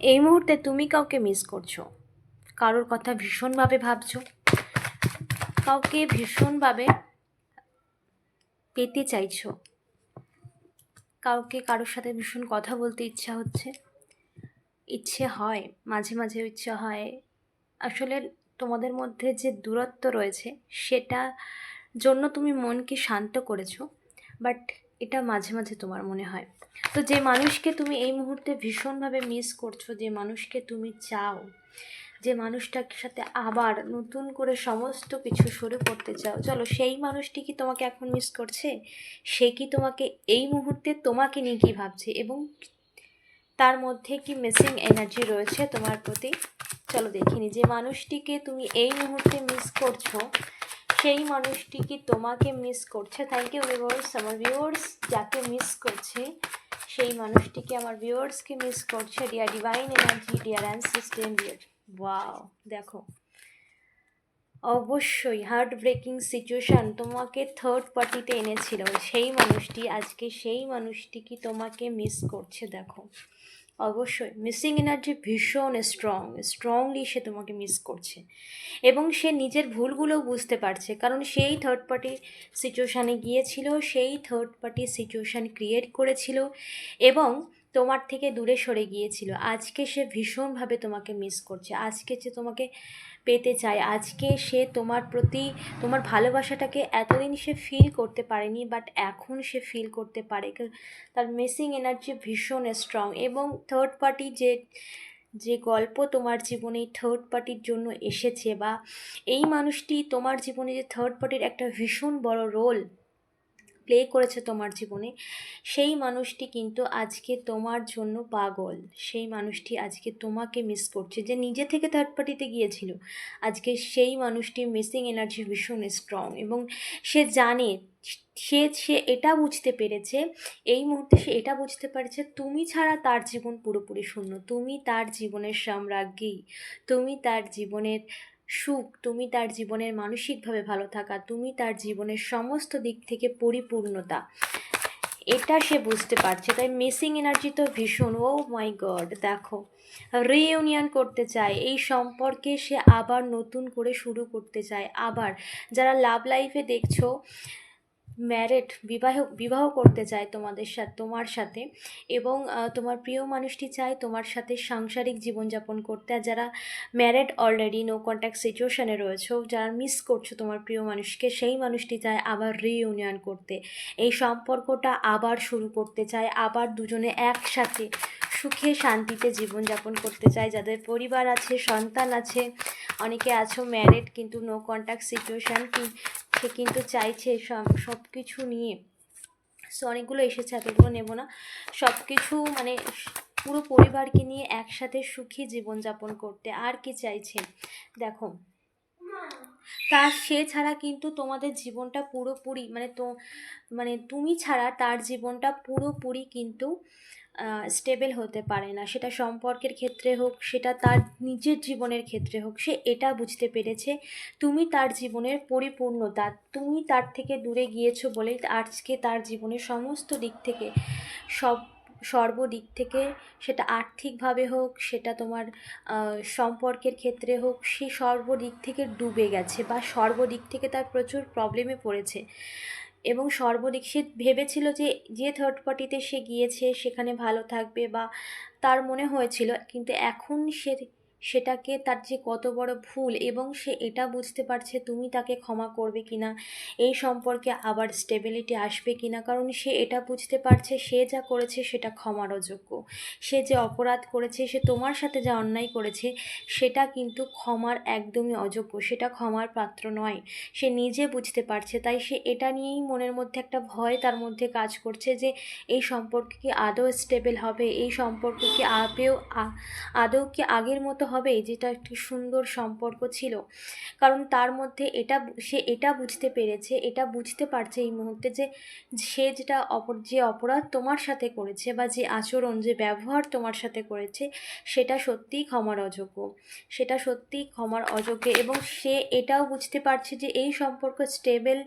এই মুহূর্তে তুমি কাউকে মিস করছ। কারোর কথা ভীষণভাবে ভাবছ। কাউকে ভীষণভাবে পেতে চাইছো। কাউকে কারোর সাথে ভীষণ কথা বলতে ইচ্ছা হচ্ছে। ইচ্ছে হয়, মাঝে মাঝে ইচ্ছা হয়। আসলে তোমাদের মধ্যে যে দূরত্ব রয়েছে, সেটা জন্য তুমি মনকে শান্ত করেছ। বাট এটা মাঝে মাঝে তোমার মনে হয়। তো যে মানুষকে তুমি এই মুহূর্তে ভীষণভাবে মিস করছ, যে মানুষকে তুমি চাও, যে মানুষটার সাথে আবার নতুন করে সমস্ত কিছু শুরু করতে চাও, চলো সেই মানুষটি কি তোমাকে এখন মিস করছে? সে কি তোমাকে এই মুহূর্তে তোমাকে নিয়ে কী ভাবছে? এবং তার মধ্যে কি মিসিং এনার্জি রয়েছে তোমার প্রতি? চলো দেখিনি যে মানুষটিকে তুমি এই মুহূর্তে মিস করছ, সেই মানুষটি কি তোমাকে মিস করছে? থ্যাংক ইউ ভিউয়ার্স আমার ভিউয়ার্স যাকে মিস করছে সেই মানুষটিকে আমার ভিউয়ার্সকে মিস করছে dear divine energy dear and system dear wow দেখো। অবশ্যই হার্ট ব্রেকিং সিচুয়েশান তোমাকে থার্ড পার্টিতে এনেছিল। সেই মানুষটি, আজকে সেই মানুষটি কি তোমাকে মিস করছে, দেখো। অবশ্যই। মিসিং এনার্জি ভীষণ স্ট্রং স্ট্রংলি সে তোমাকে মিস করছে। এবং সে নিজের ভুলগুলোও বুঝতে পারছে, কারণ সেই থার্ড পার্টি সিচুয়েশানে গিয়েছিল, সেই থার্ড পার্টি সিচুয়েশান ক্রিয়েট করেছিল এবং তোমার থেকে দূরে সরে গিয়েছিল। আজকে সে ভীষণভাবে তোমাকে মিস করছে। আজকে সে তোমাকে পেতে চায়। আজকে সে তোমার প্রতি, তোমার ভালোবাসাটাকে এতদিন সে ফিল করতে পারেনি বাট এখন সে ফিল করতে পারে। তার মিসিং এনার্জি ভীষণ স্ট্রং এবং থার্ড পার্টি যে যে গল্প তোমার জীবনে থার্ড পার্টির জন্য এসেছে বা এই মানুষটি তোমার জীবনে যে থার্ড পার্টির একটা ভীষণ বড় রোল প্লে করেছে তোমার জীবনে, সেই মানুষটি কিন্তু আজকে তোমার জন্য পাগল। সেই মানুষটি আজকে তোমাকে মিস করছে, যে নিজে থেকে থার্ড পার্টিতে গিয়েছিল। আজকে সেই মানুষটি মিসিং এনার্জি ভীষণ স্ট্রং এবং সে জানে, সে সে এটা বুঝতে পেরেছে, এই মুহূর্তে সে এটা বুঝতে পারছে, তুমি ছাড়া তার জীবন পুরোপুরি শূন্য, তুমি তার জীবনের সাম্রাজ্ঞী, তুমি তার জীবনের সুখ, তুমি তার জীবনের মানসিকভাবে ভালো থাকা, তুমি তার জীবনের সমস্ত দিক থেকে পরিপূর্ণতা। এটা সে বুঝতে পারছে, তাই মিসিং এনার্জি তো ভীষণ। ও মাই গড দেখো রিইউনিয়ন করতে চায়, এই সম্পর্কে সে আবার নতুন করে শুরু করতে চায়। আবার যারা লাভ লাইফে দেখছ ম্যারেড বিবাহ বিবাহ করতে চায় তোমাদের সাথে, তোমার সাথে। এবং তোমার প্রিয় মানুষটি চায় তোমার সাথে সাংসারিক জীবনযাপন করতে। আর যারা ম্যারেড অলরেডি নো কন্ট্যাক্ট সিচুয়েশনে রয়েছো, যারা মিস করছ তোমার প্রিয় মানুষকে, সেই মানুষটি চায় আবার রিইউনিয়ন করতে। এই সম্পর্কটা আবার শুরু করতে চায়, আবার দুজনে একসাথে সুখে শান্তিতে জীবনযাপন করতে চায়। যাদের পরিবার আছে, সন্তান আছে, অনেকে আছো ম্যারেড কিন্তু নো কন্ট্যাক্ট সিচুয়েশান সে কিন্তু চাইছে সব সব কিছু নিয়ে। সো অনেকগুলো এসেছে এতগুলো নেব না। সব কিছু মানে পুরো পরিবারকে নিয়ে একসাথে সুখী জীবনযাপন করতে আর কি চাইছে? দেখো তার সে ছাড়া কিন্তু তোমাদের জীবনটা পুরোপুরি মানে তো মানে তুমি ছাড়া তার জীবনটা পুরোপুরি কিন্তু স্টেবল হতে পারে না। সেটা সম্পর্কের ক্ষেত্রে হোক, সেটা তার নিজের জীবনের ক্ষেত্রে হোক, সে এটা বুঝতে পেরেছে। তুমি তার জীবনের পরিপূর্ণতা, তুমি তার থেকে দূরে গিয়েছো বলেই আজকে তার জীবনের সমস্ত দিক থেকে, সব সর্বদিক থেকে সেটা আর্থিকভাবে হোক, সেটা তোমার সম্পর্কের ক্ষেত্রে হোক, সে সর্বদিক থেকে ডুবে গেছে বা সর্বদিক থেকে তার প্রচুর প্রবলেমে পড়েছে। এবং সর্বদিক সে ভেবেছিল যে যে থার্ড পার্টিতে সে গিয়েছে, সেখানে ভালো থাকবে বা তার মনে হয়েছিল। কিন্তু এখন সে সেটাকে তার যে কত বড় ভুল এবং সে এটা বুঝতে পারছে তুমি তাকে ক্ষমা করবে কিনা, এই সম্পর্কে আবার স্টেবিলিটি আসবে কিনা, কারণ সে এটা বুঝতে পারছে, সে যা করেছে সেটা ক্ষমার অযোগ্য সে যে অপরাধ করেছে, সে তোমার সাথে যা অন্যায় করেছে, সেটা কিন্তু ক্ষমার একদমই অযোগ্য, সেটা ক্ষমার পাত্র নয়। সে নিজে বুঝতে পারছে, তাই সে এটা নিয়েই মনের মধ্যে একটা ভয় তার মধ্যে কাজ করছে যে এই সম্পর্ক কি আদৌ স্টেবল হবে, এই সম্পর্ক কি আবেও আ- আদৌ কি আগের মতো হবে যেটা একটি সুন্দর সম্পর্ক ছিল। কারণ তার মধ্যে এটা সে এটা বুঝতে পেরেছে, এটা বুঝতে পারছে এই মুহূর্তে যে সে যেটা অপর, যে অপরাধ তোমার সাথে করেছে বা যে আচরণ, যে ব্যবহার তোমার সাথে করেছে, সেটা সত্যিই ক্ষমার অযোগ্য। সেটা সত্যিই ক্ষমার অযোগ্য এবং সে এটাও বুঝতে পারছে যে এই সম্পর্ক স্টেবল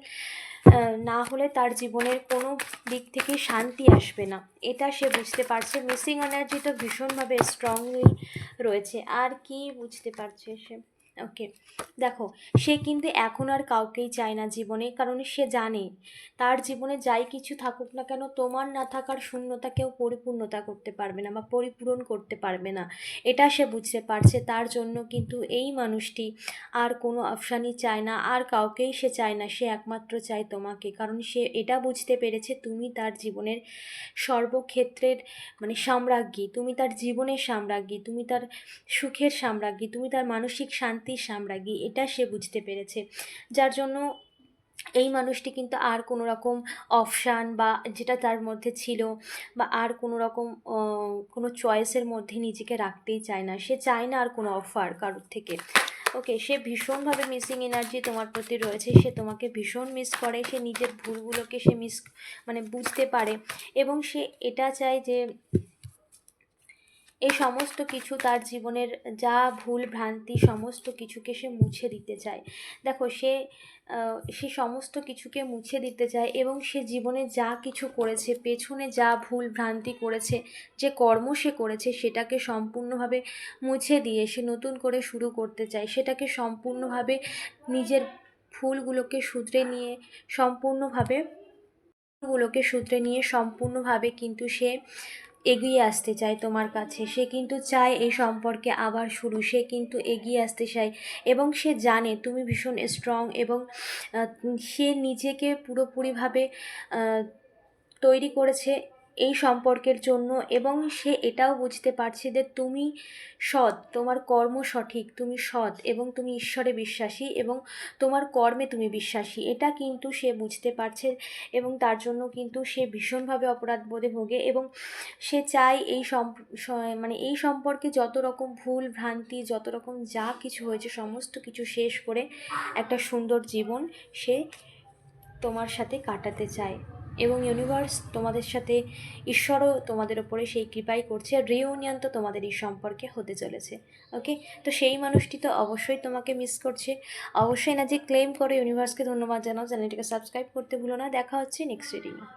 না হলে তার জীবনের কোনো দিক থেকে শান্তি আসবে না। এটা সে বুঝতে পারছে। মিসিং এনার্জি তো ভীষণভাবে স্ট্রংলি রয়েছে। আর কি বুঝতে পারছে সে? ওকে দেখো, সে কিন্তু এখন আর কাউকেই চায় না জীবনে, কারণ সে জানে, তার জীবনে যাই কিছু থাকুক না কেন, তোমার না থাকার শূন্যতা কেউ পরিপূর্ণতা করতে পারবে না বা পরিপূরণ করতে পারবে না। এটা সে বুঝতে পারছে, তার জন্য কিন্তু এই মানুষটি আর কোনো অপশানই চায় না, আর কাউকেই সে চায় না, সে একমাত্র চায় তোমাকে, কারণ সে এটা বুঝতে পেরেছে, তুমি তার জীবনের সর্বক্ষেত্রের মানে সাম্রাজ্ঞী, তুমি তার জীবনের সাম্রাজ্ঞী, তুমি তার সুখের সাম্রাজ্ঞী, তুমি তার মানসিক শান্তির সাম্রাজ্ঞী, এটা সে বুঝতে পেরেছে। যার জন্য এই মানুষটি কিন্তু আর কোনো রকম অপশান বা যেটা তার মধ্যে ছিল বা আর কোনো রকম কোনো চয়েসের মধ্যে নিজেকে রাখতেই চায় না। সে চায় না আর কোনো অফার কারোর থেকে। ওকে সে ভীষণভাবে মিসিং এনার্জি তোমার প্রতি রয়েছে। সে তোমাকে ভীষণ মিস করে। সে নিজের ভুলগুলোকে সে মিস মানে বুঝতে পারে। এবং সে এটা চায় যে এই সমস্ত কিছু তার জীবনের যা ভুল ভ্রান্তি সমস্ত কিছুকে সে মুছে দিতে চায়। দেখো, সে সে সমস্ত কিছুকে মুছে দিতে চায় এবং সে জীবনে যা কিছু করেছে, পেছনে যা ভুল ভ্রান্তি করেছে, যে কর্ম সে করেছে, সেটাকে সম্পূর্ণভাবে মুছে দিয়ে সে নতুন করে শুরু করতে চায়। সেটাকে সম্পূর্ণভাবে নিজের ভুলগুলোকে শুধরে নিয়ে, সম্পূর্ণভাবে গুলোকে শুধরে নিয়ে সম্পূর্ণভাবে কিন্তু সে এগিয়ে আসতে চায় তোমার কাছে। সে কিন্তু চায় এই সম্পর্কে আবার শুরু। সে কিন্তু এগিয়ে আসতে চায় এবং সে জানে তুমি ভীষণ স্ট্রং এবং সে নিজেকে পুরোপুরিভাবে তৈরি করেছে এই সম্পর্কের জন্য এবং সে এটাও বুঝতে পারছে যে তুমি সৎ, তোমার কর্ম সঠিক, তুমি সৎ এবং তুমি ঈশ্বরে বিশ্বাসী এবং তোমার কর্মে তুমি বিশ্বাসী। এটা কিন্তু সে বুঝতে পারছে এবং তার জন্য কিন্তু সে ভীষণভাবে অপরাধ বোধে ভোগে এবং সে চায় এই মানে এই সম্পর্কে যত রকম ভুল, ভ্রান্তি, যত রকম যা কিছু হয়েছে, সমস্ত কিছু শেষ করে একটা সুন্দর জীবন সে তোমার সাথে কাটাতে চায়। এবং ইউনিভার্স তোমাদের সাথে, ঈশ্বরও তোমাদের ওপরে সেই কৃপাই করছে, আর রিউনিয়ন তো তোমাদের এই সম্পর্কে হতে চলেছে ওকে তো সেই মানুষটি তো অবশ্যই তোমাকে মিস করছে। অবশ্যই না যে ক্লেম করে ইউনিভার্সকে ধন্যবাদ জানাও চ্যানেলটিকে সাবস্ক্রাইব করতে ভুলো না। দেখা হচ্ছে নেক্সট রিডিংয়ে